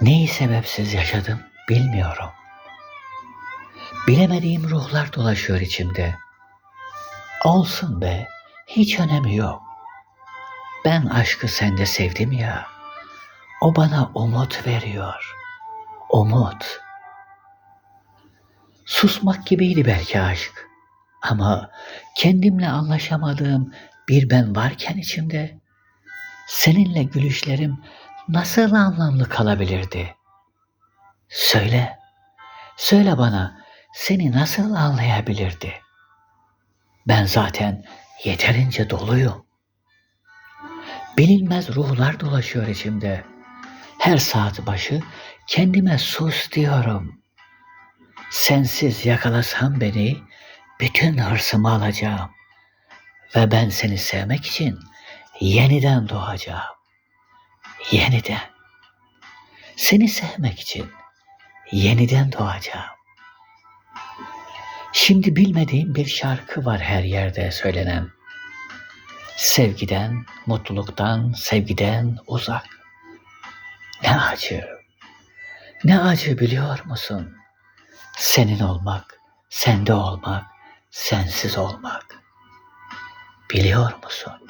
Neyi sebepsiz yaşadım bilmiyorum. Bilemediğim ruhlar dolaşıyor içimde. Olsun be, hiç önemi yok. Ben aşkı sende sevdim ya. O bana umut veriyor. Umut. Susmak gibiydi belki aşk. Ama kendimle anlaşamadığım bir ben varken içimde seninle gülüşlerim nasıl anlamlı kalabilirdi? Söyle, söyle bana seni nasıl anlayabilirdi? Ben zaten yeterince doluyum. Bilinmez ruhlar dolaşıyor içimde. Her saat başı kendime sus diyorum. Sensiz yakalasam beni bütün hırsımı alacağım. Ve ben seni sevmek için yeniden doğacağım. Yeniden. Seni sevmek için yeniden doğacağım. Şimdi bilmediğim bir şarkı var her yerde söylenen. Sevgiden, mutluluktan, sevgiden uzak. Ne acı. Ne acı biliyor musun? Senin olmak, sende olmak, sensiz olmak. Biliyor musun?